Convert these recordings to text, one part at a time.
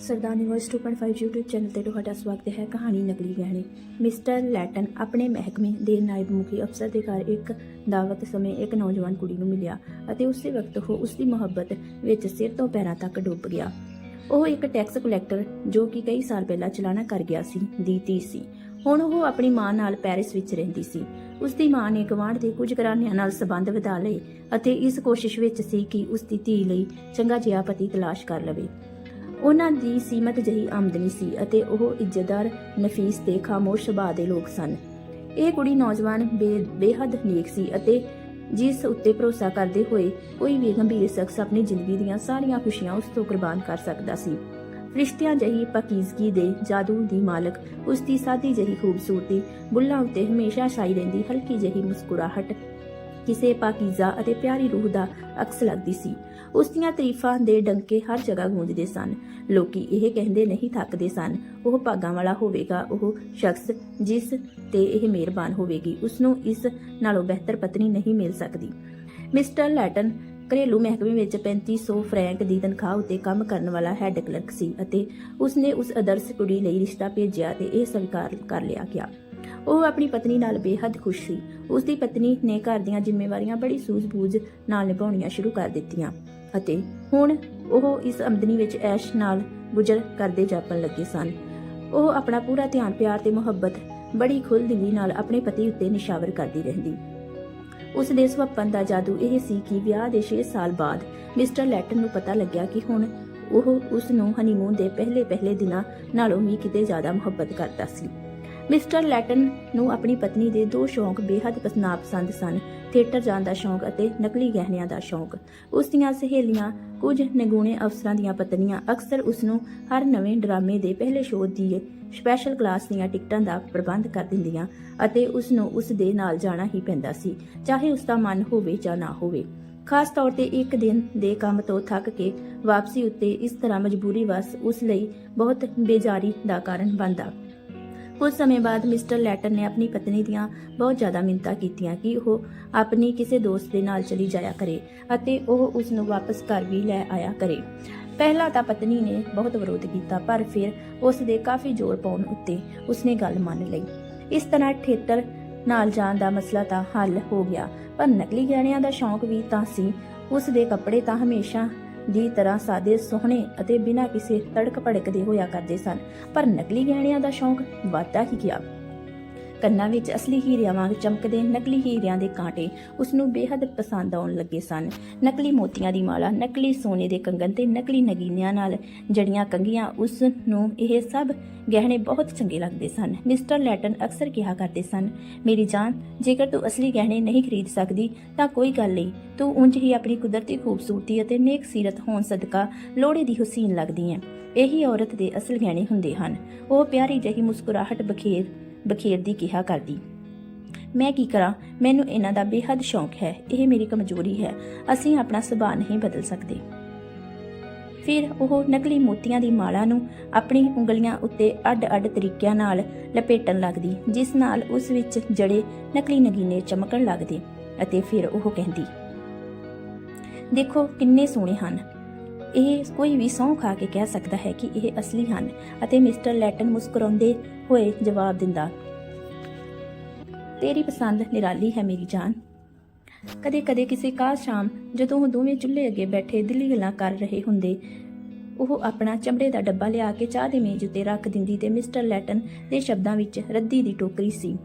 ਸਰਦਾਰਨੀ voice 2.5 YouTube channel ਤੇ ਤੁਹਾਡਾ ਸਵਾਗਤ ਹੈ, ਕਹਾਣੀ ਨਕਲੀ ਗਹਿਣੇ। ਮਿਸਟਰ ਲੈਟਨ ਆਪਣੇ ਮਹਿਕਮੇ ਦੇ ਨਾਇਬ ਮੁਖੀ ਅਫਸਰ ਦੇ ਘਰ ਇੱਕ ਦਾਵਤ ਸਮੇਂ ਇੱਕ ਨੌਜਵਾਨ ਕੁੜੀ ਨੂੰ ਮਿਲਿਆ ਅਤੇ ਉਸੇ ਵਕਤ ਉਹ ਉਸ ਦੀ ਮੁਹੱਬਤ ਵਿੱਚ ਸਿਰ ਤੋਂ ਪੈਰਾਂ ਤੱਕ ਡੁੱਬ ਗਿਆ। ਉਹ ਇੱਕ ਟੈਕਸ ਕਲੈਕਟਰ ਜੋ ਕਿ ਕਈ ਸਾਲ ਪਹਿਲਾਂ ਚਲਾਣਾ ਕਰ ਗਿਆ ਸੀ, ਦੀ ਧੀ ਸੀ। ਹੁਣ ਉਹ ਆਪਣੀ ਮਾਂ ਨਾਲ ਪੈਰਿਸ ਵਿੱਚ ਰਹਿੰਦੀ ਸੀ। ਉਸ ਦੀ ਮਾਂ ਨੇ ਗਵਾਂਢ ਦੇ ਕੁਝ ਘਰਾਣਿਆਂ ਨਾਲ ਸਬੰਧ ਵਧਾ ਲਏ ਅਤੇ ਇਸ ਕੋਸ਼ਿਸ਼ ਵਿੱਚ ਸੀ ਕਿ ਉਸ ਦੀ ਧੀ ਲਈ ਚੰਗਾ ਜਿਹਾ ਪਤੀ ਤਲਾਸ਼ ਕਰ ਲਵੇ। ਉਹਨਾਂ ਦੀ ਸੀਮਤ ਜਹੀ ਆਮਦਨੀ ਸੀ ਅਤੇ ਉਹ ਇੱਜ਼ਤਦਾਰ, ਨਫੀਸ ਤੇ ਖਾਮੋਸ਼ ਸੁਭਾਅ ਦੇ ਲੋਕ ਸਨ। ਇਹ ਕੁੜੀ ਨੌਜਵਾਨ ਬੇਹੱਦ ਨੇਕ ਸੀ ਅਤੇ ਜਿਸ ਉੱਤੇ ਭਰੋਸਾ ਕਰਦੇ ਹੋਏ ਕੋਈ ਵੀ ਗੰਭੀਰ ਸ਼ਖਸ ਆਪਣੀ ਜ਼ਿੰਦਗੀ ਦੀਆਂ ਸਾਰੀਆਂ ਖੁਸ਼ੀਆਂ ਉਸ ਤੋਂ ਕੁਰਬਾਨ ਕਰ ਸਕਦਾ ਸੀ। ਫਰਿਸ਼ਤਿਆਂ ਜਹੀ ਪਕੀਜ਼ਗੀ ਦੇ ਜਾਦੂ ਦੀ ਮਾਲਕ, ਉਸ ਦੀ ਸਾਦੀ ਜਹੀ ਖੂਬਸੂਰਤੀ, ਬੁੱਲਾਂ ਉੱਤੇ ਹਮੇਸ਼ਾ ਛਾਈ ਰਹਿੰਦੀ ਹਲਕੀ ਜਹੀ ਮੁਸਕਰਾਹਟ, ਕਿਸੇ ਪਾਕੀਜ਼ਾ ਅਤੇ ਪਿਆਰੀ ਰੂਹ ਦਾ ਅਕਸ ਲੱਗਦੀ ਸੀ। ਉਸ ਦੀਆਂ ਤਾਰੀਫਾਂ ਦੇ ਡੰਕੇ ਹਰ ਜਗ੍ਹਾ ਗੂੰਜਦੇ ਸਨ। ਲੋਕੀ ਇਹ ਕਹਿੰਦੇ ਨਹੀਂ ਥੱਕਦੇ ਸਨ, ਉਹ ਭਾਗਾਂ ਵਾਲਾ ਹੋਵੇਗਾ ਉਹ ਸ਼ਖਸ ਜਿਸ ਤੇ ਇਹ ਮਿਹਰਬਾਨ ਹੋਵੇਗੀ, ਉਸ ਨੂੰ ਇਸ ਨਾਲੋਂ ਬਿਹਤਰ ਪਤਨੀ ਨਹੀਂ ਮਿਲ ਸਕਦੀ। ਮਿਸਟਰ ਲੈਟਨ ਘਰੇਲੂ ਮਹਿਕਮੇ ਵਿੱਚ 3500 ਫਰੈਂਕ ਦੀ ਤਨਖਾਹ ਉੱਤੇ ਕੰਮ ਕਰਨ ਵਾਲਾ ਹੈੱਡ ਕਲਰਕ ਸੀ ਅਤੇ ਉਸਨੇ ਉਸ ਆਦਰਸ਼ ਕੁੜੀ ਲਈ ਰਿਸ਼ਤਾ ਭੇਜਿਆ ਤੇ ਇਹ ਸਵੀਕਾਰ ਕਰ ਲਿਆ ਗਿਆ। ਉਹ ਆਪਣੀ ਪਤਨੀ ਨਾਲ ਬੇਹੱਦ ਖੁਸ਼ ਸੀ। ਉਸ ਦੀ ਪਤਨੀ ਨੇ ਘਰ ਦੀਆਂ ਜ਼ਿੰਮੇਵਾਰੀਆਂ ਬੜੀ ਸੂਝ-ਬੂਝ ਨਾਲ ਨਿਭਾਉਣੀਆਂ ਸ਼ੁਰੂ ਕਰ ਦਿੱਤੀਆਂ। ਅਤੇ ਹੁਣ ਉਹ ਇਸ ਆਮਦਨੀ ਵਿੱਚ ਐਸ਼ ਨਾਲ ਗੁਜ਼ਰ ਕਰਦੇ ਜਾਪਣ ਲੱਗੇ ਸਨ। ਉਹ ਆਪਣਾ ਪੂਰਾ ਧਿਆਨ, ਪਿਆਰ ਤੇ ਮੁਹੱਬਤ ਬੜੀ ਖੁੱਲ੍ਹਦਿਲੀ ਨਾਲ ਆਪਣੇ ਪਤੀ ਉੱਤੇ ਨਿਸ਼ਾਵਰ ਕਰਦੀ ਰਹਿੰਦੀ। ਉਸ ਦੇ ਸੁਭਾਅਪਨ ਦਾ ਜਾਦੂ ਇਹ ਸੀ ਕਿ ਵਿਆਹ ਦੇ 6 ਸਾਲ ਬਾਅਦ ਮਿਸਟਰ ਲੈਟਨ ਨੂੰ ਪਤਾ ਲੱਗਿਆ ਕਿ ਹੁਣ ਉਹ ਉਸ ਨੂੰ ਹਨੀਮੂਨ ਦੇ ਪਹਿਲੇ ਪਹਿਲੇ ਦਿਨਾਂ ਨਾਲੋਂ ਵੀ ਕਿਤੇ ਜ਼ਿਆਦਾ ਮੁਹੱਬਤ ਕਰਦਾ ਸੀ। ਮਿਸਟਰ ਲੈਟਨ ਨੂੰ ਆਪਣੀ ਪਤਨੀ ਦੇ ਦੋ ਸ਼ੌਂਕ ਬੇਹੱਦ ਪਸੰਦ ਸਨ। ਥੀਏਟਰ ਜਾਣ ਦਾ ਸ਼ੌਂਕ ਅਤੇ ਨਕਲੀ ਗਹਿਣਿਆਂ ਦਾ ਸ਼ੌਂਕ। ਉਸ ਦੀਆਂ ਸਹੇਲੀਆਂ ਕੁਝ ਨਿਗੂਣੇ ਅਫਸਰਾਂ ਦੀਆਂ ਪਤਨੀਆਂ ਅਕਸਰ ਉਸ ਨੂੰ ਹਰ ਨਵੇਂ ਡਰਾਮੇ ਦੇ ਪਹਿਲੇ ਸ਼ੋਅ ਦੀ ਸਪੈਸ਼ਲ ਕਲਾਸ ਦੀਆਂ ਟਿਕਟਾਂ ਦਾ ਪ੍ਰਬੰਧ ਕਰ ਦਿੰਦੀਆਂ ਅਤੇ ਉਸ ਨੂੰ ਉਸ ਦੇ ਨਾਲ ਜਾਣਾ ਹੀ ਪੈਂਦਾ ਸੀ, ਚਾਹੇ ਉਸ ਦਾ ਮਨ ਹੋਵੇ ਜਾਂ ਨਾ ਹੋਵੇ। ਖਾਸ ਤੌਰ ਤੇ ਇੱਕ ਦਿਨ ਦੇ ਕੰਮ ਤੋਂ ਥੱਕ ਕੇ ਵਾਪਸੀ ਉੱਤੇ ਇਸ ਤਰ੍ਹਾਂ ਮਜਬੂਰੀ ਵਸ ਉਸ ਲਈ ਬਹੁਤ ਬੇਜਾਰੀ ਦਾ ਕਾਰਨ ਬਣਦਾ। ਕੁਝ ਸਮੇਂ ਬਾਅਦ ਮਿਸਟਰ ਲੈਟਨ ਨੇ ਆਪਣੀ ਪਤਨੀ ਦੀਆਂ ਬਹੁਤ ਜ਼ਿਆਦਾ ਮਿੰਤਾ ਕੀਤੀਆਂ ਕਿ ਉਹ ਆਪਣੀ ਕਿਸੇ ਦੋਸਤ ਦੇ ਨਾਲ ਚਲੀ ਜਾਇਆ ਕਰੇ ਅਤੇ ਉਹ ਉਸ ਨੂੰ ਵਾਪਸ ਘਰ ਵੀ ਲੈ ਆਇਆ ਕਰੇ। ਪਹਿਲਾਂ ਤਾਂ ਪਤਨੀ ਨੇ ਬਹੁਤ ਵਿਰੋਧ ਕੀਤਾ, ਪਰ ਫਿਰ ਉਸ ਦੇ ਕਾਫੀ ਜ਼ੋਰ ਪਾਉਣ ਉੱਤੇ ਉਸਨੇ ਗੱਲ ਮੰਨ ਲਈ। ਇਸ ਤਰ੍ਹਾਂ ਥੀਏਟਰ ਨਾਲ ਜਾਣ ਦਾ ਮਸਲਾ ਤਾਂ ਹੱਲ ਹੋ ਗਿਆ, ਪਰ ਨਕਲੀ ਗਹਿਣਿਆਂ ਦਾ ਸ਼ੌਂਕ ਵੀ ਤਾਂ ਸੀ। ਉਸ ਦੇ ਕੱਪੜੇ ਤਾਂ ਹਮੇਸ਼ਾ ਦੀ ਤਰ੍ਹਾਂ ਸਾਦੇ ਸੋਹਣੇ ਅਤੇ ਬਿਨਾਂ ਕਿਸੇ ਤੜਕ ਭੜਕ ਦੇ ਹੋਇਆ ਕਰਦੇ ਸਨ। ਪਰ ਨਕਲੀ ਗਹਿਣਿਆਂ ਦਾ ਸ਼ੌਂਕ ਵੱਧਦਾ ਹੀ ਗਿਆ। ਕੰਨਾਂ ਵਿੱਚ ਅਸਲੀ ਹੀਰਿਆਂ ਵਾਂਗ ਚਮਕਦੇ ਨਕਲੀ ਹੀਰਿਆਂ ਦੇ ਕਾਂਟੇ ਉਸ ਨੂੰ ਬੇਹੱਦ ਪਸੰਦ ਆਉਣ ਲੱਗੇ ਸਨ। ਨਕਲੀ ਮੋਤੀਆਂ ਦੀ ਮਾਲਾ, ਨਕਲੀ ਸੋਨੇ ਦੇ ਕੰਗਣ ਤੇ ਨਕਲੀ ਨਗੀਨਿਆਂ ਨਾਲ ਜੜੀਆਂ ਕੰਗੀਆਂ ਉਸ ਨੂੰ ਇਹ ਸਭ ਗਹਿਣੇ ਬਹੁਤ ਚੰਗੇ ਲੱਗਦੇ ਸਨ। ਮਿਸਟਰ ਲੈਟਨ ਅਕਸਰ ਕਿਹਾ ਕਰਦੇ ਸਨ, ਮੇਰੀ ਜਾਨ, ਜੇਕਰ ਤੂੰ ਅਸਲੀ ਗਹਿਣੇ ਨਹੀਂ ਖਰੀਦ ਸਕਦੀ, ਤਾਂ ਕੋਈ ਗੱਲ ਨਹੀਂ। ਤੂੰ ਉਂਝ ਹੀ ਆਪਣੀ ਕੁਦਰਤੀ ਖੂਬਸੂਰਤੀ ਅਤੇ ਨੇਕ ਸੀਰਤ ਹੋਣ ਸਦਕਾ ਲੋੜੇ ਦੀ ਹੁਸੀਨ ਲੱਗਦੀ ਹੈ। ਇਹੀ ਔਰਤ ਦੇ ਅਸਲ ਗਹਿਣੇ ਹੁੰਦੇ ਹਨ। ਉਹ ਪਿਆਰੀ ਜਿਹੀ ਮੁਸਕਰਾਹਟ ਬਖੇਰ ਬਖੇਰਦੀ ਕਿਹਾ ਕਰਦੀ। ਮੈਂ ਕੀ ਕਰਾਂ? ਮੈਨੂੰ ਇਹਨਾਂ ਦਾ ਬੇਹੱਦ ਸ਼ੌਂਕ ਹੈ। ਇਹ ਮੇਰੀ ਕਮਜ਼ੋਰੀ ਹੈ। ਅਸੀਂ ਆਪਣਾ ਸੁਭਾਅ ਨਹੀਂ ਬਦਲ ਸਕਦੇ। ਫਿਰ ਉਹ ਨਕਲੀ ਮੋਤੀਆਂ ਦੀ ਮਾਲਾ ਨੂੰ ਆਪਣੀ ਉਂਗਲੀਆਂ ਉੱਤੇ ਅੱਡ-ਅੱਡ ਤਰੀਕਿਆਂ ਨਾਲ ਲਪੇਟਣ ਲੱਗਦੀ, ਜਿਸ ਨਾਲ ਉਸ ਵਿੱਚ ਜੜੇ ਨਕਲੀ ਨਗੀਨੇ ਚਮਕਣ ਲੱਗਦੇ ਅਤੇ ਫਿਰ ਉਹ ਕਹਿੰਦੀ, ਦੇਖੋ ਕਿੰਨੇ ਸੋਹਣੇ ਹਨ। ਇਹ ਕੋਈ ਵੀ ਸਹੁੰ ਖਾ ਕੇ ਕਹਿ ਸਕਦਾ ਹੈ ਕਿ ਇਹ ਅਸਲੀ ਹਨ ਅਤੇ ਮਿਸਟਰ ਲੈਟਨ ਮੁਸਕਰਾਉਂਦੇ ਹੋਏ ਜਵਾਬ ਦਿੰਦਾ, ਤੇਰੀ ਪਸੰਦ ਨਿਰਾਲੀ ਹੈ ਮੇਰੀ ਜਾਨ। ਕਦੇ-ਕਦੇ ਕਿਸੇ ਕਾਸ ਸ਼ਾਮ ਜਦੋਂ ਉਹ ਦੋਵੇਂ ਚੁੱਲ੍ਹੇ ਅੱਗੇ ਬੈਠੇ ਦਿੱਲੀ ਗੱਲਾਂ ਕਰ ਰਹੇ ਹੁੰਦੇ, ਉਹ ਆਪਣਾ ਚਮੜੇ ਦਾ ਡੱਬਾ ਲਿਆ ਕੇ ਚਾਹ ਦੇ ਮੇਜ਼ ਉੱਤੇ ਰੱਖ ਦਿੰਦੀ ਤੇ ਮਿਸਟਰ ਲੈਟਨ ਦੇ ਸ਼ਬਦਾਂ ਵਿੱਚ ਰੱਦੀ ਦੀ ਟੋਕਰੀ ਸੀ।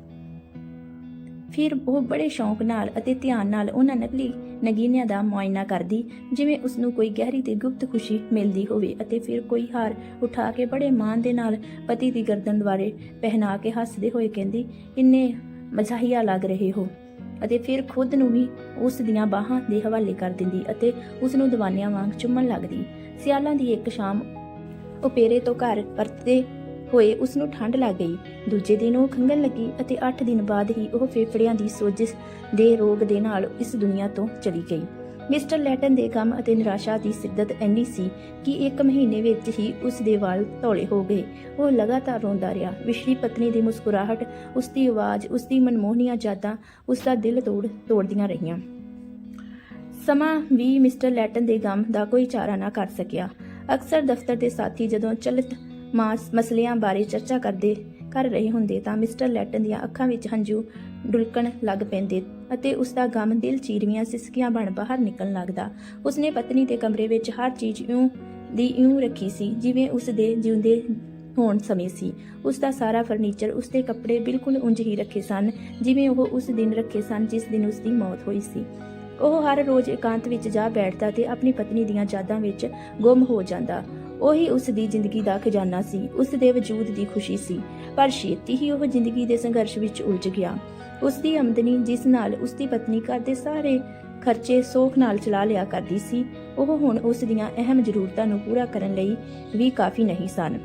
ਫਿਰ ਉਹ ਬੜੇ ਸ਼ੌਂਕ ਨਾਲ ਅਤੇ ਧਿਆਨ ਨਾਲ ਉਹਨਾਂ ਨਕਲੀ ਨਗੀਨਿਆਂ ਦਾ ਮੁਆਇਨਾ ਕਰਦੀ, ਜਿਵੇਂ ਉਸ ਨੂੰ ਕੋਈ ਗਹਿਰੀ ਤੇ ਗੁਪਤ ਖੁਸ਼ੀ ਮਿਲਦੀ ਹੋਵੇ ਅਤੇ ਫਿਰ ਕੋਈ ਹਾਰ ਉਠਾ ਕੇ ਬੜੇ ਮਾਣ ਦੇ ਨਾਲ ਪਤੀ ਦੀ ਗਰਦਨ ਦੁਆਰੇ ਪਹਿਨਾ ਕੇ ਹੱਸਦੇ ਹੋਏ ਕਹਿੰਦੀ, ਇੰਨੇ ਮਜ਼ਾਹੀਆ ਲੱਗ ਰਹੇ ਹੋ। ਅਤੇ ਫਿਰ ਖੁਦ ਨੂੰ ਵੀ ਉਸ ਦੀਆਂ ਬਾਹਾਂ ਦੇ ਹਵਾਲੇ ਕਰ ਦਿੰਦੀ ਅਤੇ ਉਸ ਨੂੰ ਦੀਵਾਨਿਆਂ ਵਾਂਗ ਚੁੰਮਣ ਲੱਗਦੀ। ਸਿਆਲਾਂ ਦੀ ਇੱਕ ਸ਼ਾਮ ਉਪੇਰੇ ਤੋਂ ਘਰ ਪਰਤਦੇ ਹੋਏ ਉਸ ਨੂੰ ਠੰਡ ਲੱਗ ਗਈ। ਦੂਜੇ ਦਿਨ ਉਹ ਖੰਗਣ ਲੱਗੀ ਅਤੇ 8 ਦਿਨ ਬਾਅਦ ਹੀ ਉਹ ਫੇਫੜਿਆਂ ਦੀ ਸੋਜਿਸ਼ ਦੇ ਰੋਗ ਦੇ ਨਾਲ ਇਸ ਦੁਨੀਆ ਤੋਂ ਚਲੀ ਗਈ। ਮਿਸਟਰ ਲੈਟਨ ਦੇ ਗਮ ਅਤੇ ਨਿਰਾਸ਼ਾ ਦੀ ਸਿੱਧਤ ਇੰਨੀ ਸੀ ਕਿ ਇੱਕ ਮਹੀਨੇ ਵਿੱਚ ਹੀ ਉਸ ਦੇ ਵਾਲ ਧੌਲੇ ਹੋ ਗਏ। ਉਹ ਲਗਾਤਾਰ ਰੋਂਦਾ ਰਿਹਾ। ਵਿਸ਼ਰੀ ਪਤਨੀ ਦੀ ਮੁਸਕਰਾਹਟ, ਉਸ ਦੀ ਆਵਾਜ਼, ਉਸ ਦੀ ਮਨਮੋਹਨੀਆਂ ਯਾਦਾਂ ਉਸ ਦਾ ਦਿਲ ਤੋੜ, ਤੋੜਦੀਆਂ ਰਹੀਆਂ। ਸਮਾਂ ਵੀ ਮਿਸਟਰ ਲੈਟਨ ਦੇ ਗਮ ਦਾ ਕੋਈ ਚਾਰਾ ਨਾ ਕਰ ਸਕਿਆ। ਅਕਸਰ ਦਫ਼ਤਰ ਦੇ ਸਾਥੀ ਜਦੋਂ ਚਲਿਤ ਮਸਲਿਆਂ ਬਾਰੇ ਚਰਚਾ ਕਰਦੇ ਕਰ ਰਹੇ ਹੁੰਦੇ ਤਾਂ ਮਿਸਟਰ ਲੈਟਨ ਦੀਆਂ ਅੱਖਾਂ ਵਿੱਚ ਹੰਝੂ ਡੁਲਕਣ ਲੱਗ ਪੈਂਦੇ ਅਤੇ ਉਸ ਦਾ ਗਮ ਦਿਲ ਚੀਰਵੀਆਂ ਸਿਸਕੀਆਂ ਬਣ ਬਾਹਰ ਨਿਕਲਣ ਲੱਗਦਾ। ਉਸਨੇ ਪਤਨੀ ਦੇ ਕਮਰੇ ਵਿੱਚ ਹਰ ਚੀਜ਼ ਇਉਂ ਦੀ ਇਉਂ ਰੱਖੀ ਸੀ ਜਿਵੇਂ ਉਸ ਦੇ ਜਿਉਂਦੇ ਹੋਣ ਸਮੇਂ ਸੀ। ਉਸ ਦਾ ਸਾਰਾ ਫਰਨੀਚਰ ਉਸ ਦੇ ਕੱਪੜੇ ਬਿਲਕੁਲ ਉਂਝ ਹੀ ਰੱਖੇ ਸਨ ਜਿਵੇਂ ਉਹ ਉਸ ਦਿਨ ਰੱਖੇ ਸਨ ਜਿਸ ਦਿਨ ਉਸ ਦੀ ਮੌਤ ਹੋਈ ਸੀ। ਉਹ ਹਰ ਰੋਜ਼ ਇਕਾਂਤ ਵਿੱਚ ਜਾ ਬੈਠਦਾ ਤੇ ਆਪਣੀ ਪਤਨੀ ਦੀਆਂ ਯਾਦਾਂ ਵਿੱਚ ਗੁੰਮ ਹੋ ਜਾਂਦਾ। ਉਹੀ ਉਸ ਦੀ ਜ਼ਿੰਦਗੀ ਦਾ ਖਜ਼ਾਨਾ ਸੀ, ਉਸ ਦੇ ਵਜੂਦ ਦੀ ਖੁਸ਼ੀ ਸੀ, ਪਰ ਛੇਤੀ ਹੀ ਉਹ ਜ਼ਿੰਦਗੀ ਦੇ ਸੰਘਰਸ਼ ਵਿੱਚ ਉਲਝ ਗਿਆ। ਉਸ ਦੀ ਆਮਦਨੀ ਜਿਸ ਨਾਲ ਉਸ ਦੀ ਪਤਨੀ ਘਰ ਦੇ ਸਾਰੇ ਖਰਚੇ ਸੋਖ ਨਾਲ ਚਲਾ ਲਿਆ ਕਰਦੀ ਸੀ, ਉਹ ਹੁਣ ਉਸ ਦੀਆਂ ਅਹਿਮ ਜ਼ਰੂਰਤਾਂ ਨੂੰ ਪੂਰਾ ਕਰਨ ਲਈ ਵੀ ਕਾਫੀ ਨਹੀਂ ਸਨ।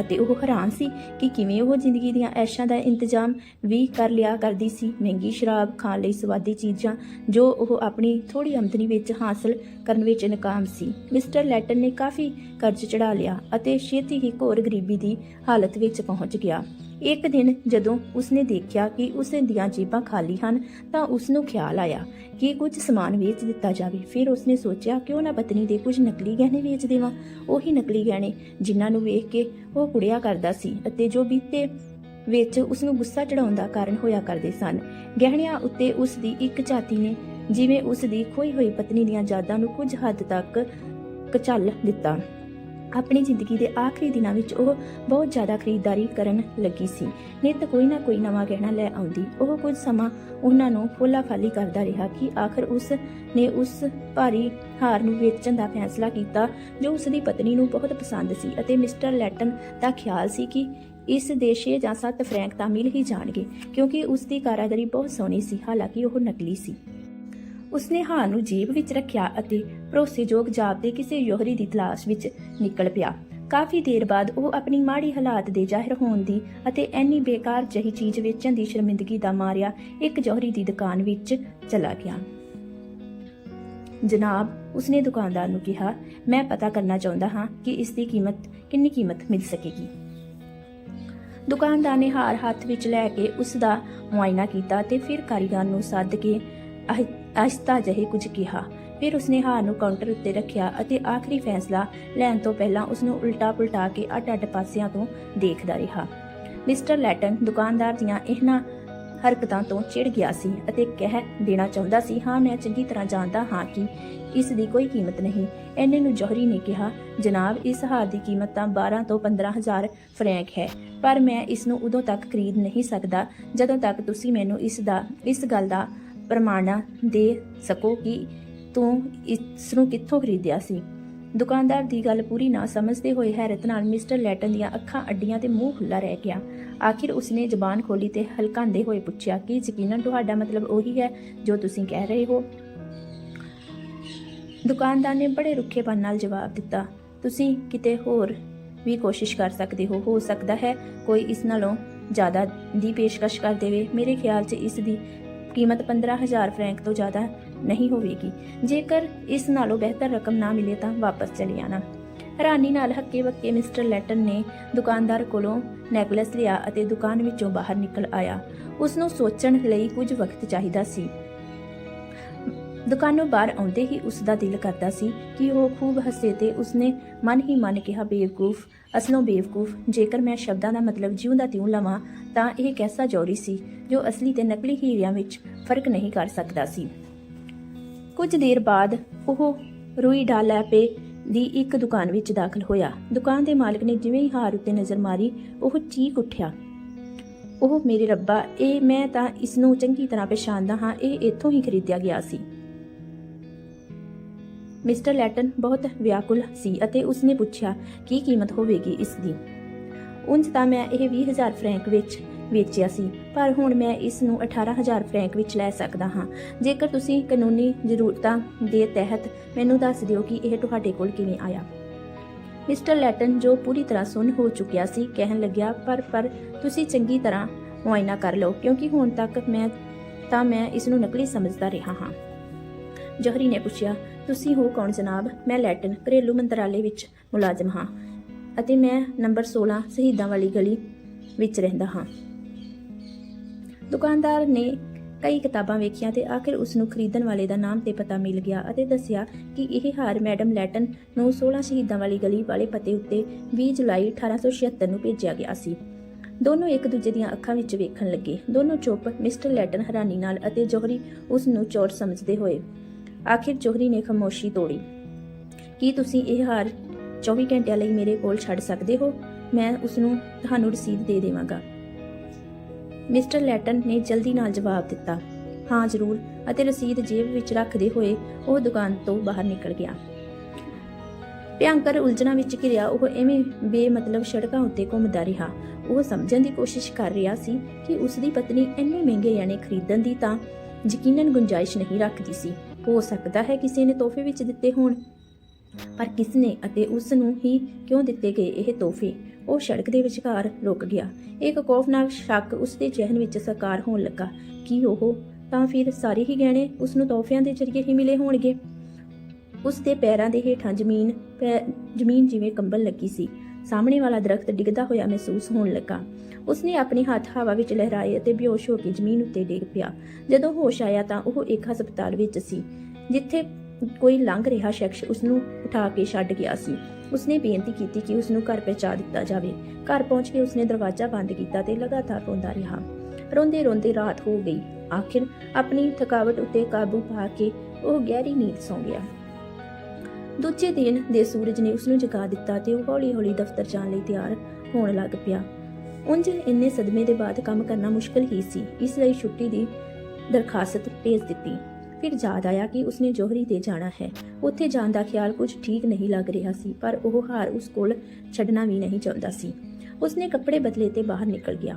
ਅਤੇ ਉਹ ਹੈਰਾਨ ਸੀ ਕਿ ਕਿਵੇਂ ਉਹ ਜ਼ਿੰਦਗੀ ਦੀਆਂ ਐਸ਼ਾਂ ਦਾ ਇੰਤਜ਼ਾਮ ਵੀ ਕਰ ਲਿਆ ਕਰਦੀ ਸੀ। ਮਹਿੰਗੀ ਸ਼ਰਾਬ ਖਾਣ ਲਈ ਸਵਾਦੀ ਚੀਜ਼ਾਂ ਜੋ ਉਹ ਆਪਣੀ ਥੋੜੀ ਆਮਦਨੀ ਵਿੱਚ ਹਾਸਲ ਕਰਨ ਵਿੱਚ ਨਾਕਾਮ ਸੀ। ਮਿਸਟਰ ਲੈਟਨ ਨੇ ਕਾਫੀ ਕਰਜ਼ ਚੜਾ ਲਿਆ ਅਤੇ ਛੇਤੀ ਹੀ ਘੋਰ ਗਰੀਬੀ ਦੀ ਹਾਲਤ ਵਿੱਚ ਪਹੁੰਚ ਗਿਆ। ਇੱਕ ਦਿਨ ਜਦੋਂ ਉਸਨੇ ਦੇਖਿਆ ਕਿ ਉਸ ਦੀਆਂ ਜੀਬਾਂ ਖਾਲੀ ਹਨ, ਤਾਂ ਉਸ ਨੂੰ ਖਿਆਲ ਆਇਆ ਕਿ ਕੁਝ ਸਮਾਨ ਵੇਚ ਦਿੱਤਾ ਜਾਵੇ। ਫਿਰ ਉਸਨੇ ਸੋਚਿਆ, ਕਿਉਂ ਨਾ ਪਤਨੀ ਦੇ ਕੁਝ ਨਕਲੀ ਗਹਿਣੇ ਵੇਚ ਦੇਵਾਂ? ਉਹੀ ਨਕਲੀ ਗਹਿਣੇ ਜਿਨ੍ਹਾਂ ਨੂੰ ਵੇਖ ਕੇ ਉਹ ਕੁੜਿਆ ਕਰਦਾ ਸੀ ਅਤੇ ਜੋ ਬੀਤੇ ਵਿੱਚ ਉਸ ਨੂੰ ਗੁੱਸਾ ਚੜਾਉਣ ਦਾ ਕਾਰਨ ਹੋਇਆ ਕਰਦੇ ਸਨ। ਗਹਿਣਿਆਂ ਉੱਤੇ ਉਸ ਦੀ ਇੱਕ ਝਾਤੀ ਨੇ ਜਿਵੇਂ ਉਸ ਦੀ ਖੋਈ ਹੋਈ ਪਤਨੀ ਦੀਆਂ ਯਾਦਾਂ ਨੂੰ ਕੁਝ ਹੱਦ ਤੱਕ ਕਚਲ ਦਿੱਤਾ। ਆਪਣੀ ਜ਼ਿੰਦਗੀ ਦੇ ਆਖਰੀ ਦਿਨਾਂ ਵਿੱਚ ਉਹ ਬਹੁਤ ਜ਼ਿਆਦਾ ਖਰੀਦਦਾਰੀ ਕਰਨ ਲੱਗੀ ਸੀ। ਨਿੱਤ ਕੋਈ ਨਾ ਕੋਈ ਨਵਾਂ ਗਹਿਣਾ ਲੈ ਆਉਂਦੀ। ਉਹ ਕੁਝ ਸਮਾਂ ਉਹਨਾਂ ਨੂੰ ਫੋਲਾ ਫਾਲੀ ਕਰਦਾ ਰਿਹਾ ਕਿ ਆਖਰ ਉਸ ਨੇ ਉਸ ਭਾਰੀ ਹਾਰ ਨੂੰ ਵੇਚਣ ਦਾ ਫੈਸਲਾ ਕੀਤਾ, ਜੋ ਉਸ ਦੀ ਪਤਨੀ ਨੂੰ ਬਹੁਤ ਪਸੰਦ ਸੀ ਅਤੇ ਮਿਸਟਰ ਲੈਟਨ ਦਾ ਖਿਆਲ ਸੀ ਕਿ ਇਸ ਦੇ 6 ਜਾਂ 7 ਫਰੈਂਕ ਤਾਂ ਮਿਲ ਹੀ ਜਾਣਗੇ, ਕਿਉਂਕਿ ਉਸ ਦੀ ਕਾਰਾਗਰੀ ਬਹੁਤ ਸੋਹਣੀ ਸੀ, ਹਾਲਾਂਕਿ ਉਹ ਨਕਲੀ ਸੀ। ਉਸਨੇ ਹਾਰ ਨੂੰ ਜੇਬ ਵਿੱਚ ਰੱਖਿਆ ਅਤੇ ਭਰੋਸੇਯੋਗ ਜਾਪਦੇ ਕਿਸੇ ਜੋਹਰੀ ਦੀ ਤਲਾਸ਼ ਵਿੱਚ ਨਿਕਲ ਪਿਆ। ਕਾਫੀ ਦੇਰ ਬਾਅਦ ਉਹ ਆਪਣੀ ਮਾੜੀ ਹਾਲਾਤ ਦੇ ਜ਼ਾਹਿਰ ਹੋਣ ਦੀ ਅਤੇ ਐਨੀ ਬੇਕਾਰ ਜਹੀ ਚੀਜ਼ ਵੇਚਣ ਦੀ ਸ਼ਰਮਿੰਦਗੀ ਦਾ ਮਾਰਿਆ ਇੱਕ ਜੋਹਰੀ ਦੀ ਦੁਕਾਨ ਵਿੱਚ ਚਲਾ ਗਿਆ। ਜਨਾਬ, ਉਸਨੇ ਦੁਕਾਨਦਾਰ ਨੂੰ ਕਿਹਾ, ਮੈਂ ਪਤਾ ਕਰਨਾ ਚਾਹੁੰਦਾ ਹਾਂ ਕਿ ਇਸ ਦੀ ਕੀਮਤ, ਕਿੰਨੀ ਕੀਮਤ ਮਿਲ ਸਕੇਗੀ? ਦੁਕਾਨਦਾਰ ਨੇ ਹਾਰ ਹੱਥ ਵਿੱਚ ਲੈ ਕੇ ਉਸ ਦਾ ਮੁਆਇਨਾ ਕੀਤਾ ਤੇ ਫਿਰ ਕਾਰੀਗਰ ਨੂੰ ਸੱਦ ਕੇ ਆਹ- ਆਹਿਸਤਾ ਜਿਹੇ ਕੁਝ ਕਿਹਾ। ਫਿਰ ਉਸਨੇ ਹਾਰ ਨੂੰ ਕਾਊਂਟਰ ਉੱਤੇ ਰੱਖਿਆ ਅਤੇ ਆਖਰੀ ਫੈਸਲਾ ਲੈਣ ਤੋਂ ਪਹਿਲਾਂ ਉਸ ਨੂੰ ਉਲਟਾ ਪੁਲਟਾ ਕੇ ਅੱਡ-ਅੱਡ ਪਾਸਿਆਂ ਤੋਂ ਦੇਖਦਾ ਰਿਹਾ। ਮਿਸਟਰ ਲੈਟਨ ਦੁਕਾਨਦਾਰ ਦੀਆਂ ਇਹਨਾਂ ਹਰਕਤਾਂ ਤੋਂ ਚਿੜ ਗਿਆ ਸੀ ਅਤੇ ਕਹਿ ਦੇਣਾ ਚਾਹੁੰਦਾ ਸੀ, ਹਾਂ, ਮੈਂ ਚੰਗੀ ਤਰ੍ਹਾਂ ਜਾਣਦਾ ਹਾਂ ਕਿ ਇਸ ਦੀ ਕੋਈ ਕੀਮਤ ਨਹੀਂ। ਐਨੇ ਨੂੰ ਜੋਹਰੀ ਨੇ ਕਿਹਾ, ਜਨਾਬ, ਇਸ ਹਾਰ ਦੀ ਕੀਮਤ ਤਾਂ 12 ਤੋਂ 15000 ਫਰੈਂਕ ਹੈ, ਪਰ ਮੈਂ ਇਸ ਨੂੰ ਉਦੋਂ ਤੱਕ ਖਰੀਦ ਨਹੀਂ ਸਕਦਾ ਜਦੋਂ ਤੱਕ ਤੁਸੀਂ ਮੈਨੂੰ ਇਸ ਦਾ, ਇਸ ਗੱਲ ਦਾ ਪ੍ਰਮਾਣਾ ਦੇ ਸਕੋ ਕਿ ਤੂੰ ਇਸ ਨੂੰ ਕਿੱਥੋਂ ਖਰੀਦਿਆ ਸੀ? ਦੁਕਾਨਦਾਰ ਦੀ ਗੱਲ ਪੂਰੀ ਨਾ ਸਮਝਦੇ ਹੋਏ ਹੈਰਤ ਨਾਲ ਮਿਸਟਰ ਲੈਟਨ ਦੀਆਂ ਅੱਖਾਂ, ਅੱਡੀਆਂ ਤੇ ਮੂੰਹ ਖੁੱਲਾ ਰਹਿ ਗਿਆ। ਆਖਿਰ ਉਸਨੇ ਜ਼ਬਾਨ ਖੋਲੀ ਤੇ ਹਲਕਾਂਦੇ ਹੋਏ ਪੁੱਛਿਆ, ਕਿ ਯਕੀਨਨ ਤੁਹਾਡਾ ਮਤਲਬ ਉਹੀ ਹੈ ਜੋ ਤੁਸੀਂ ਕਹਿ ਰਹੇ ਹੋ? ਦੁਕਾਨਦਾਰ ਨੇ ਬੜੇ ਰੁੱਖੇਪਨ ਨਾਲ ਜਵਾਬ ਦਿੱਤਾ, ਤੁਸੀਂ ਕਿਤੇ ਹੋਰ ਵੀ ਕੋਸ਼ਿਸ਼ ਕਰ ਸਕਦੇ ਹੋ। ਹੋ ਸਕਦਾ ਹੈ ਕੋਈ ਇਸ ਨਾਲੋਂ ਜ਼ਿਆਦਾ ਦੀ ਪੇਸ਼ਕਸ਼ ਕਰ ਦੇਵੇ। ਮੇਰੇ ਖਿਆਲ 'ਚ ਇਸ ਦੀ ਕੀਮਤ 15000 ਫਰੈਂਕ ਤੋਂ ਜ਼ਿਆਦਾ ਨਹੀਂ ਹੋਵੇਗੀ। ਜੇਕਰ ਇਸ ਨਾਲੋਂ ਬਿਹਤਰ ਰਕਮ ਨਾ ਮਿਲੇ ਤਾਂ ਵਾਪਸ ਚਲੇ ਆਣਾ। ਹੈਰਾਨੀ ਨਾਲ ਹੱਕੇ ਬੱਕੇ ਮਿਸਟਰ ਲੈਟਨ ਨੇ ਦੁਕਾਨਦਾਰ ਕੋਲੋਂ ਨੈਕਲੇਸ ਲਿਆ ਅਤੇ ਦੁਕਾਨ ਵਿੱਚੋਂ ਬਾਹਰ ਨਿਕਲ ਆਇਆ। ਉਸ ਨੂੰ ਸੋਚਣ ਲਈ ਕੁਝ ਵਕਤ ਚਾਹੀਦਾ ਸੀ। ਦੁਕਾਨੋਂ ਬਾਹਰ ਆਉਂਦੇ ਹੀ ਉਸ ਦਾ ਦਿਲ ਕਰਦਾ ਸੀ ਕਿ ਉਹ ਖੂਬ ਹੱਸੇ ਤੇ ਉਸਨੇ ਮਨ ਹੀ ਮਨ ਕਿਹਾ, ਬੇਵਕੂਫ, ਅਸਲੋਂ ਬੇਵਕੂਫ, ਜੇਕਰ ਮੈਂ ਸ਼ਬਦਾਂ ਦਾ ਮਤਲਬ ਜਿਉਂ ਤਿਉਂ ਲਵਾਂ, ਤਾਂ ਇਹ ਕੈਸਾ ਜੋਰੀ ਸੀ, ਜੋ ਅਸਲੀ ਤੇ ਨਕਲੀ ਹੀਰਿਆਂ ਵਿੱਚ ਫ਼ਰਕ ਨਹੀਂ ਕਰ ਸਕਦਾ ਸੀ। ਕੁਝ ਦੇਰ ਬਾਅਦ ਉਹ ਰੂਈ ਡਾਲੈਪੇ ਦੀ ਇੱਕ ਦੁਕਾਨ ਵਿੱਚ ਦਾਖਲ ਹੋਇਆ। ਦੁਕਾਨ ਦੇ ਮਾਲਕ ਨੇ ਜਿਵੇਂ ਹੀ ਹਾਰ ਉੱਤੇ ਨਜ਼ਰ ਮਾਰੀ, ਉਹ ਚੀਕ ਉੱਠਿਆ। ਉਹ ਮੇਰੇ ਰੱਬਾ, ਇਹ ਮੈਂ ਤਾਂ ਇਸ ਨੂੰ ਚੰਗੀ ਤਰ੍ਹਾਂ ਪਛਾਣਦਾ ਹਾਂ, ਇਹ ਇੱਥੋਂ ਹੀ ਖਰੀਦਿਆ ਗਿਆ ਸੀ। ਮਿਸਟਰ ਲੈਟਨ ਬਹੁਤ ਵਿਆਕੁਲ ਸੀ ਅਤੇ ਉਸਨੇ ਪੁੱਛਿਆ, ਕੀ ਕੀਮਤ ਹੋਵੇਗੀ ਇਸ ਦੀ? ਉਂਝ ਤਾਂ ਮੈਂ ਇਹ 20000 ਫਰੈਂਕ ਵਿੱਚ ਵੇਚਿਆ ਸੀ। ਪਰ ਹੁਣ ਮੈਂ ਇਸ ਨੂੰ 18000 ਫਰੈਂਕ ਵਿੱਚ ਲੈ ਸਕਦਾ ਹਾਂ। ਜੇਕਰ ਤੁਸੀਂ ਕਾਨੂੰਨੀ ਜ਼ਰੂਰਤਾਂ ਦੇ ਤਹਿਤ ਮੈਨੂੰ ਦੱਸ ਦਿਓ ਕਿ ਇਹ ਤੁਹਾਡੇ ਕੋਲ ਕਿਵੇਂ ਆਇਆ। ਮਿਸਟਰ ਲੈਟਨ, ਜੋ ਪੂਰੀ ਤਰ੍ਹਾਂ ਸੁੰਨ ਹੋ ਚੁੱਕਿਆ ਸੀ, ਕਹਿਣ ਲੱਗਿਆ, ਪਰ ਪਰ, ਤੁਸੀਂ ਚੰਗੀ ਤਰ੍ਹਾਂ ਮੁਆਇਨਾ ਕਰ ਲਓ, ਕਿਉਂਕਿ ਹੁਣ ਤੱਕ ਮੈਂ, ਤਾਂ ਮੈਂ ਇਸ ਨੂੰ ਨਕਲੀ ਸਮਝਦਾ ਰਿਹਾ ਹਾਂ। ਜੋਹਰੀ ਨੇ ਪੁੱਛਿਆ, ਤੁਸੀਂ ਹੋ ਕੌਣ ਜਨਾਬ? ਮੈਂ ਲੈਟਨ, ਘਰੇਲੂ ਮੰਤਰਾਲੇ ਵਿੱਚ ਮੁਲਾਜ਼ਮ ਹਾਂ ਅਤੇ ਮੈਂ ਨੰਬਰ 16 ਸ਼ਹੀਦਾਂ ਵਾਲੀ ਗਲੀ ਵਿੱਚ ਰਹਿੰਦਾ ਹਾਂ। ਦੁਕਾਨਦਾਰ ਨੇ ਕਈ ਕਿਤਾਬਾਂ ਵੇਖੀਆਂ ਤੇ ਆਖਿਰ ਉਸ ਨੂੰ ਖਰੀਦਣ ਵਾਲੇ ਦਾ ਨਾਮ ਤੇ ਪਤਾ ਮਿਲ ਗਿਆ ਅਤੇ ਦੱਸਿਆ ਕਿ ਇਹ ਹਾਰ ਮੈਡਮ ਲੈਟਨ ਨੂੰ 16 ਸ਼ਹੀਦਾਂ ਵਾਲੀ ਗਲੀ ਵਾਲੇ ਪਤੇ ਉੱਤੇ 20 ਜੁਲਾਈ 1876 ਨੂੰ ਭੇਜਿਆ ਗਿਆ ਸੀ। ਦੋਨੋਂ ਇੱਕ ਦੂਜੇ ਦੀਆਂ ਅੱਖਾਂ ਵਿੱਚ ਵੇਖਣ ਲੱਗੇ। ਦੋਨੋਂ ਚੁੱਪ, ਮਿਸਟਰ ਲੈਟਨ ਹੈਰਾਨੀ ਨਾਲ ਅਤੇ ਜੋਹਰੀ ਉਸ ਨੂੰ ਚੋਰ ਸਮਝਦੇ ਹੋਏ। ਆਖਿਰ ਜੋਹਰੀ ਨੇ ਖਾਮੋਸ਼ੀ ਤੋੜੀ। ਕੀ ਤੁਸੀਂ ਇਹ ਹਾਰ 24 ਘੰਟਿਆਂ ਲਈ ਮੇਰੇ ਕੋਲ ਛੱਡ ਸਕਦੇ ਹੋ? ਮੈਂ ਉਸ ਨੂੰ ਤੁਹਾਨੂੰ ਰਸੀਦ ਦੇ ਦੇਵਾਂਗਾ। ਮਿਸਟਰ ਲੈਟਨ ਨੇ ਜਲਦੀ ਨਾਲ ਜਵਾਬ ਦਿੱਤਾ। ਹਾਂ, ਜ਼ਰੂਰ, ਅਤੇ ਰਸੀਦ ਜੇਬ ਵਿੱਚ ਰੱਖਦੇ ਹੋਏ ਉਹ ਦੁਕਾਨ ਤੋਂ ਬਾਹਰ ਨਿਕਲ ਗਿਆ। ਭਿਆੰਕਰ ਉਲਝਣਾਂ ਵਿੱਚ ਘਿਰਿਆ, ਉਹ ਐਵੇਂ ਬੇਮਤਲਬ ਸੜਕਾਂ ਉੱਤੇ ਘੁੰਮਦਾ ਰਿਹਾ। ਉਹ ਸਮਝਣ ਦੀ ਕੋਸ਼ਿਸ਼ ਕਰ ਰਿਹਾ ਸੀ ਕਿ ਉਸ ਦੀ ਪਤਨੀ ਇੰਨੇ ਮਹਿੰਗੇ ਯਾਨੀ ਖਰੀਦਣ ਦੀ ਤਾਂ ਯਕੀਨਨ ਗੁੰਜਾਇਸ਼ ਨਹੀਂ ਰੱਖਦੀ ਸੀ। ਹੋ ਸਕਦਾ ਹੈ ਕਿਸੇ ਨੇ ਤੋਹਫੇ ਵਿੱਚ ਦਿੱਤੇ ਹੋਣ। ਪਰ ਕਿਸ ਨੇ ਅਤੇ ਉਸ ਨੂੰ ਹੀ ਕਿਉਂ ਦਿੱਤੇ ਗਏ ਇਹ ਤੋਹਫੇ? ਉਹ ਸੜਕ ਦੇ ਵਿਚਕਾਰ ਰੁਕ ਗਿਆ। ਇੱਕ ਖੌਫਨਾਕ ਸ਼ੱਕ ਉਸ ਦੇ ਜ਼ਿਹਨ ਵਿੱਚ ਸਾਕਾਰ ਹੋਣ ਲੱਗਾ। ਕਿ ਉਹ? ਤਾਂ ਫਿਰ ਸਾਰੇ ਹੀ ਗਹਿਣੇ ਉਸ ਨੂੰ ਤੋਹਫਿਆਂ ਦੇ ਜ਼ਰੀਏ ਹੀ ਮਿਲੇ ਹੋਣਗੇ? ਉਸ ਦੇ ਪੈਰਾਂ ਦੇ ਹੇਠਾਂ ਜ਼ਮੀਨ ਪੈ- ਜ਼ਮੀਨ ਜਿਵੇਂ ਕੰਬਲ ਲੱਗੀ ਸੀ। ਸਾਹਮਣੇ ਵਾਲਾ ਦਰਖਤ ਡਿੱਗਦਾ ਹੋਇਆ ਮਹਿਸੂਸ ਹੋਣ ਲੱਗਾ। ਉਸਨੇ ਆਪਣੇ ਹੱਥ ਹਵਾ ਵਿੱਚ ਲਹਿਰਾਏ ਅਤੇ ਬੇਹੋਸ਼ ਹੋ ਕੇ ਜ਼ਮੀਨ ਉੱਤੇ ਡਿੱਗ ਪਿਆ। ਜਦੋਂ ਹੋਸ਼ ਆਇਆ ਤਾਂ ਉਹ ਇੱਕ ਹਸਪਤਾਲ ਵਿੱਚ ਸੀ, ਜਿੱਥੇ ਕੋਈ ਲੰਘ ਰਿਹਾ ਸ਼ਖਸ ਉਸ ਨੂੰ ਉਠਾ ਕੇ ਛੱਡ ਗਿਆ ਸੀ। ਉਸਨੇ ਬੇਨਤੀ ਕੀਤੀ ਕਿ ਉਸ ਨੂੰ ਘਰ ਪਹੁੰਚਾ ਦਿੱਤਾ ਜਾਵੇ। ਘਰ ਪਹੁੰਚ ਕੇ ਉਸਨੇ ਦਰਵਾਜ਼ਾ ਬੰਦ ਕੀਤਾ ਤੇ ਲਗਾਤਾਰ ਰੋਂਦਾ ਰਿਹਾ। ਰੋਂਦੇ ਰੋਂਦੇ ਰਾਤ ਹੋ ਗਈ। ਆਖਿਰ ਆਪਣੀ ਥਕਾਵਟ ਉੱਤੇ ਕਾਬੂ ਪਾ ਕੇ ਉਹ ਗਹਿਰੀ ਨੀਂਦ ਸੌਂ ਗਿਆ। ਦੂਜੇ ਦਿਨ ਦੇ ਸੂਰਜ ਨੇ ਉਸ ਨੂੰ ਜਗਾ ਦਿੱਤਾ ਤੇ ਉਹ ਹੌਲੀ-ਹੌਲੀ ਦਫ਼ਤਰ ਜਾਣ ਲਈ ਤਿਆਰ ਹੋਣ ਲੱਗ ਪਿਆ। ਉਂਝ ਇੰਨੇ ਸਦਮੇ ਦੇ ਬਾਅਦ ਕੰਮ ਕਰਨਾ ਮੁਸ਼ਕਲ ਹੀ ਸੀ। ਇਸ ਲਈ ਛੁੱਟੀ ਦੀ ਦਰਖਾਸਤ ਭੇਜ ਦਿੱਤੀ। ਫਿਰ ਯਾਦ ਆਇਆ ਕਿ ਉਸਨੇ ਜੋਹਰੀ ਤੇ ਜਾਣਾ ਹੈ। ਉੱਥੇ ਜਾਣ ਦਾ ਖਿਆਲ ਕੁਝ ਠੀਕ ਨਹੀਂ ਲੱਗ ਰਿਹਾ ਸੀ, ਪਰ ਉਹ ਹਾਰ ਉਸ ਕੋਲ ਛੱਡਣਾ ਵੀ ਨਹੀਂ ਚਾਹੁੰਦਾ ਸੀ। ਉਸਨੇ ਕੱਪੜੇ ਬਦਲੇ ਤੇ ਬਾਹਰ ਨਿਕਲ ਗਿਆ।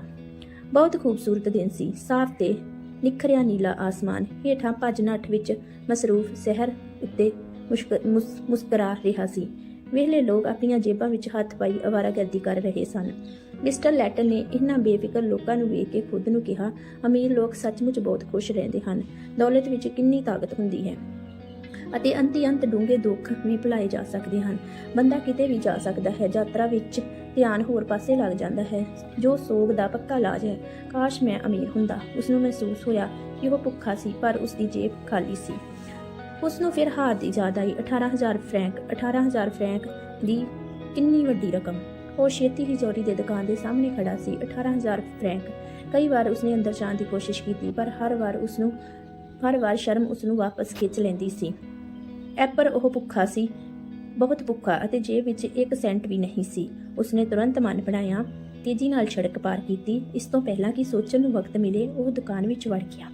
ਬਹੁਤ ਖੂਬਸੂਰਤ ਦਿਨ ਸੀ। ਸਾਫ਼ ਤੇ ਨਿਖਰਿਆ ਨੀਲਾ ਆਸਮਾਨ ਹੇਠਾਂ ਭੱਜ ਨੱਠ ਵਿੱਚ ਮਸਰੂਫ ਸ਼ਹਿਰ ਉੱਤੇ ਮੁਸ਼ਕ- ਮੁਸ- ਮੁਸਕਰਾ ਰਿਹਾ ਸੀ। ਵਿਹਲੇ ਲੋਕ ਆਪਣੀਆਂ ਜੇਬਾਂ ਵਿੱਚ ਹੱਥ ਪਾਈ ਅਵਾਰਾਗਰਦੀ ਕਰ ਰਹੇ ਸਨ। ਮਿਸਟਰ ਲੈਟਨ ਨੇ ਇਹਨਾਂ ਬੇਫਿਕਰ ਲੋਕਾਂ ਨੂੰ ਵੇਖ ਕੇ ਖੁਦ ਨੂੰ ਕਿਹਾ, ਅਮੀਰ ਲੋਕ ਸੱਚਮੁੱਚ ਬਹੁਤ ਖੁਸ਼ ਰਹਿੰਦੇ ਹਨ। ਦੌਲਤ ਵਿੱਚ ਕਿੰਨੀ ਤਾਕਤ ਹੁੰਦੀ ਹੈ। ਅਤੇ ਅੰਤੀ ਅੰਤ ਡੂੰਘੇ ਦੁੱਖ ਵੀ ਭੁਲਾਏ ਜਾ ਸਕਦੇ ਹਨ। ਬੰਦਾ ਕਿਤੇ ਵੀ ਜਾ ਸਕਦਾ ਹੈ, ਯਾਤਰਾ ਵਿੱਚ ਧਿਆਨ ਹੋਰ ਪਾਸੇ ਲੱਗ ਜਾਂਦਾ ਹੈ। ਜੋ ਸੋਗ ਦਾ ਪੱਕਾ ਇਲਾਜ ਹੈ, ਕਾਸ਼ ਮੈਂ ਅਮੀਰ ਹੁੰਦਾ ਉਸ ਨੂੰ ਮਹਿਸੂਸ ਹੋਇਆ ਕਿ ਉਹ ਭੁੱਖਾ ਸੀ, ਪਰ ਉਸ ਦੀ ਜੇਬ ਖਾਲੀ ਸੀ। ਉਸ ਨੂੰ ਫਿਰ ਹਾਰ ਦੀ ਯਾਦ ਆਈ। 18000 ਫਰੈਂਕ 18000 ਫਰੈਂਕ ਦੀ ਕਿੰਨੀ ਵੱਡੀ ਰਕਮ? ਉਹ ਛੇਤੀ ਹੀ ਜੋਰੀ ਦੇ ਦੁਕਾਨ ਦੇ ਸਾਹਮਣੇ ਖੜਾ ਸੀ। 18000 ਫਰੈਂਕ। ਕਈ ਵਾਰ ਉਸਨੇ ਅੰਦਰ ਜਾਣ ਦੀ ਕੋਸ਼ਿਸ਼ ਕੀਤੀ, ਪਰ ਹਰ ਵਾਰ ਉਸ ਹਰ ਵਾਰ ਸ਼ਰਮ ਉਸ ਵਾਪਸ ਖਿੱਚ ਲੈਂਦੀ ਸੀ। ਐਪਰ ਉਹ ਭੁੱਖਾ ਸੀ, ਬਹੁਤ ਭੁੱਖਾ ਅਤੇ ਜੇਬ ਵਿੱਚ 1 ਸੈਂਟ ਵੀ ਨਹੀਂ ਸੀ। ਉਸਨੇ ਤੁਰੰਤ ਮਨ ਬਣਾਇਆ, ਤੇਜ਼ੀ ਨਾਲ ਸੜਕ ਪਾਰ ਕੀਤੀ। ਇਸ ਤੋਂ ਪਹਿਲਾਂ ਕਿ ਸੋਚਣ ਨੂੰ ਵਕਤ ਮਿਲੇ, ਉਹ ਦੁਕਾਨ ਵਿੱਚ ਵੜ ਗਿਆ।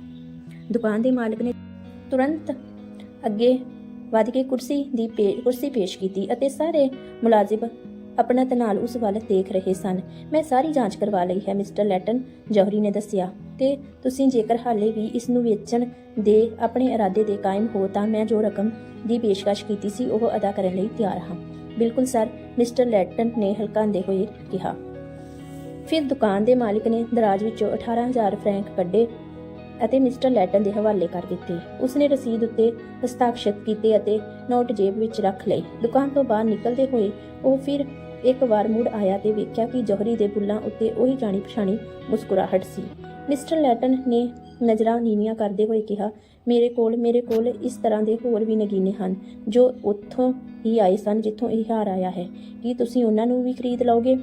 ਦੁਕਾਨ ਦੇ ਮਾਲਕ ਨੇ ਤੁਰੰਤ ਅੱਗੇ ਵੱਧ ਕੇ ਕੁਰਸੀ ਦੀ ਪੇ- ਕੁਰਸੀ ਪੇਸ਼ ਕੀਤੀ ਅਤੇ ਸਾਰੇ ਮੁਲਾਜ਼ਮ ਆਪਣਾ ਨਾਲ ਉਸ ਵੱਲ ਦੇਖ ਰਹੇ ਸਨ। ਮੈਂ ਸਾਰੀ ਜਾਂਚ ਕਰਵਾ ਲਈ ਹੈ, ਮਿਸਟਰ ਲੈਟਨ, ਜੌਹਰੀ ਨੇ ਦੱਸਿਆ। ਤੇ ਤੁਸੀਂ ਜੇਕਰ ਹਾਲੇ ਵੀ ਇਸ ਨੂੰ ਵੇਚਣ ਦੇ ਆਪਣੇ ਇਰਾਦੇ ਦੇ ਕਾਇਮ ਹੋ, ਤਾਂ ਮੈਂ ਜੋ ਰਕਮ ਦੀ ਪੇਸ਼ਕਸ਼ ਕੀਤੀ ਸੀ, ਉਹ ਅਦਾ ਕਰਨ ਲਈ ਤਿਆਰ ਹਾਂ। ਬਿਲਕੁਲ, ਸਰ, ਮਿਸਟਰ ਲੈਟਨ ਨੇ ਹਲਕਾਂਦੇ ਹੋਏ ਕਿਹਾ। ਫਿਰ ਦੁਕਾਨ ਦੇ ਮਾਲਕ ਨੇ ਦਰਾਜ ਵਿੱਚੋਂ 18000 ਫਰੈਂਕ ਕੱਢੇ ਅਤੇ ਮਿਸਟਰ ਲੈਟਨ ਦੇ ਹਵਾਲੇ ਕਰ ਦਿੱਤੇ। ਉਸਨੇ ਰਸੀਦ ਉੱਤੇ ਹਸਤਾਖਰ ਕੀਤੇ ਅਤੇ ਨੋਟ ਜੇਬ ਵਿੱਚ ਰੱਖ ਲਏ। ਦੁਕਾਨ ਤੋਂ ਬਾਹਰ ਨਿਕਲਦੇ ਹੋਏ ਉਹ ਫਿਰ ਇੱਕ ਵਾਰ ਮੁੜ ਆਇਆ ਤੇ ਵੇਖਿਆ ਕਿ ਜੋਹਰੀ ਦੇ ਬੁੱਲਾਂ ਉੱਤੇ ਉਹੀ ਜਾਣੀ ਪਛਾਣੀ ਮੁਸਕਰਾਹਟ ਸੀ। ਮਿਸਟਰ ਲੈਟਨ ਨੇ ਨਜ਼ਰਾਂ ਨੀਵੀਆਂ ਕਰਦੇ ਹੋਏ ਕਿਹਾ, ਮੇਰੇ ਕੋਲ ਮੇਰੇ ਕੋਲ ਇਸ ਤਰ੍ਹਾਂ ਦੇ ਹੋਰ ਵੀ ਨਗੀਨੇ ਹਨ, ਜੋ ਉੱਥੋਂ ਹੀ ਆਏ ਸਨ ਜਿੱਥੋਂ ਇਹ ਹਾਰ ਆਇਆ ਹੈ। ਕੀ ਤੁਸੀਂ ਉਹਨਾਂ ਨੂੰ ਵੀ ਖਰੀਦ ਲਓਗੇ?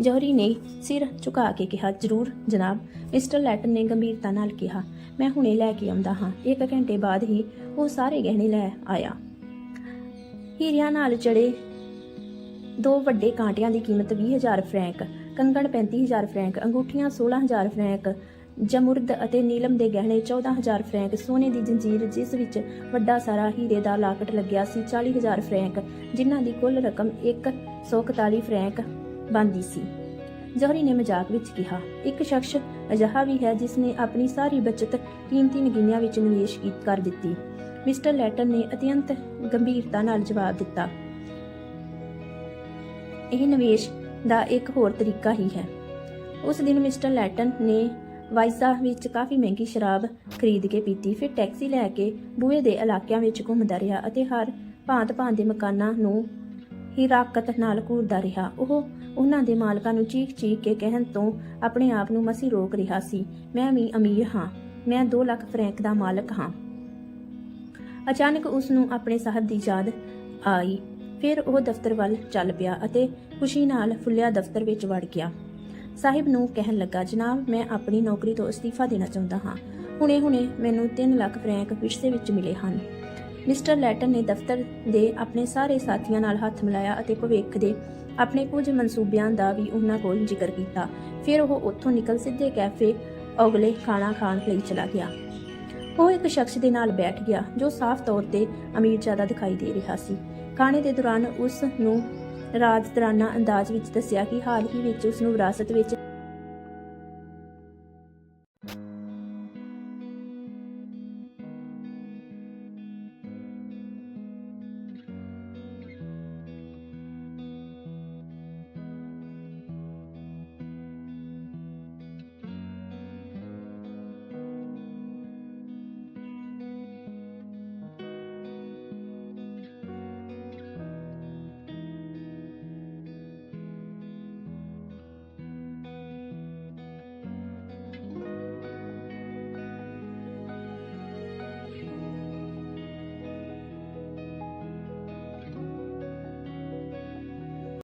ਜੋਹਰੀ ਨੇ ਸਿਰ ਝੁਕਾ ਕੇ ਕਿਹਾ, ਜ਼ਰੂਰ, ਜਨਾਬ। ਮਿਸਟਰ ਲੈਟਨ ਨੇ ਗੰਭੀਰਤਾ ਨਾਲ ਕਿਹਾ, ਮੈਂ ਹੁਣੇ ਲੈ ਕੇ ਆਉਂਦਾ ਹਾਂ। ਇੱਕ ਘੰਟੇ ਬਾਅਦ ਹੀ ਉਹ ਸਾਰੇ ਗਹਿਣੇ ਲੈ ਆਇਆ। ਹੀਰਿਆਂ ਨਾਲ ਜੜੇ ਦੋ ਵੱਡੇ ਕਾਂਟਿਆਂ ਦੀ ਕੀਮਤ 20000 ਫਰੈਂਕ, ਕੰਗਣ 35000 ਫਰੈਂਕ, ਅੰਗੂਠੀਆਂ 16000 ਫਰੈਂਕ, ਜਮੁਰਦ ਅਤੇ ਨੀਲਮ ਦੇ ਗਹਿਣੇ 14000 ਫਰੈਂਕ, ਸੋਨੇ ਦੀ ਜੰਜੀਰ ਜਿਸ ਵਿੱਚ ਵੱਡਾ ਸਾਰਾ ਹੀਰੇ ਦਾ ਲਾਕਟ ਲੱਗਿਆ ਸੀ 40000 ਫਰੈਂਕ, ਜਿਨ੍ਹਾਂ ਦੀ ਕੁੱਲ ਰਕਮ 141 ਫਰੈਂਕ ਬਣਦੀ ਸੀ। ਜੋਹਰੀ ਨੇ ਮਜ਼ਾਕ ਵਿੱਚ ਕਿਹਾ, ਇੱਕ ਸ਼ਖਸ ਅਜਿਹਾ ਵੀ ਹੈ ਜਿਸ ਨੇ ਆਪਣੀ ਸਾਰੀ ਬਚਤ ਕੀਮਤੀ ਨਗੀਨਿਆਂ ਵਿੱਚ ਨਿਵੇਸ਼ ਕਰ ਦਿੱਤੀ। ਮਿਸਟਰ ਲੈਟਨ ਨੇ ਅਤਿਅੰਤ ਗੰਭੀਰਤਾ ਨਾਲ ਜਵਾਬ ਦਿੱਤਾ। ਇਹ ਨਿਵੇਸ਼ ਦਾ ਇੱਕ ਹੋਰ ਤਰੀਕਾ ਹੀ ਹੈ। ਉਸ ਦਿਨ ਮਿਸਟਰ ਲੈਟਨ ਨੇ ਵਾਈਜ਼ਾ ਵਿੱਚ ਕਾਫੀ ਮਹਿੰਗੀ ਸ਼ਰਾਬ ਖਰੀਦ ਕੇ ਪੀਤੀ, ਫਿਰ ਟੈਕਸੀ ਲੈ ਕੇ ਬੂਏ ਦੇ ਇਲਾਕਿਆਂ ਵਿੱਚ ਘੁੰਮਦਾ ਰਿਹਾ ਅਤੇ ਹਰ ਭਾਂਤ-ਭਾਂਤ ਦੇ ਮਕਾਨਾਂ ਨੂੰ ਹਿਰਾਕਤ ਨਾਲ ਘੂਰਦਾ ਰਿਹਾ। ਉਹ ਉਹਨਾਂ ਦੇ ਮਾਲਕਾਂ ਨੂੰ ਚੀਖ-ਚੀਖ ਕੇ ਕਹਿਣ ਤੋਂ ਆਪਣੇ ਆਪ ਨੂੰ ਮਸੀ ਰੋਕ ਰਿਹਾ ਸੀ, ਮੈਂ ਵੀ ਅਮੀਰ ਹਾਂ, ਮੈਂ 2 ਲੱਖ ਫਰੈਂਕ ਦਾ ਮਾਲਕ ਹਾਂ। ਅਚਾਨਕ ਉਸ ਨੂੰ ਆਪਣੇ ਸਾਹਿਬ ਦੀ ਯਾਦ ਆਈ। ਫਿਰ ਉਹ ਦਫ਼ਤਰ ਵੱਲ ਚੱਲ ਪਿਆ ਅਤੇ ਖੁਸ਼ੀ ਨਾਲ ਫੁੱਲਿਆ ਦਫ਼ਤਰ ਵਿੱਚ ਵੜ ਗਿਆ। ਸਾਹਿਬ ਨੂੰ ਕਹਿਣ ਲੱਗਾ, ਜਨਾਬ, ਮੈਂ ਆਪਣੀ ਨੌਕਰੀ ਤੋਂ ਅਸਤੀਫਾ ਦੇਣਾ ਚਾਹੁੰਦਾ ਹਾਂ। ਹੁਣੇ-ਹੁਣੇ ਮੈਨੂੰ 3 ਲੱਖ ਫਰੈਂਕ ਵਿਰਸੇ ਵਿੱਚ ਮਿਲੇ ਹਨ। ਮਿਸਟਰ ਲੈਟਨ ਨੇ ਦਫ਼ਤਰ ਦੇ ਆਪਣੇ ਸਾਰੇ ਸਾਥੀਆਂ ਨਾਲ ਹੱਥ ਮਿਲਾਇਆ ਅਤੇ ਭਵਿੱਖ ਦੇ ਆਪਣੇ ਕੁਝ ਮਨਸੂਬਿਆਂ ਦਾ ਵੀ ਉਹਨਾਂ ਕੋਲ ਜ਼ਿਕਰ ਕੀਤਾ। ਫਿਰ ਉਹ ਉੱਥੋਂ ਨਿਕਲ ਸਿੱਧੇ ਕੈਫੇ ਅਗਲੇ ਖਾਣਾ ਖਾਣ ਲਈ ਚਲਾ ਗਿਆ। ਉਹ ਇੱਕ ਸ਼ਖਸ ਦੇ ਨਾਲ ਬੈਠ ਗਿਆ, ਜੋ ਸਾਫ਼ ਤੌਰ ਤੇ ਅਮੀਰ ਜ਼ਿਆਦਾ ਦਿਖਾਈ ਦੇ ਰਿਹਾ ਸੀ। ਖਾਣੇ ਦੇ ਦੌਰਾਨ ਉਸ ਨੂੰ ਰਾਜਤਰਾਨਾ ਅੰਦਾਜ਼ ਵਿੱਚ ਦੱਸਿਆ ਕਿ ਹਾਲ ਹੀ ਵਿੱਚ ਉਸ ਨੂੰ ਵਿਰਾਸਤ ਵਿੱਚ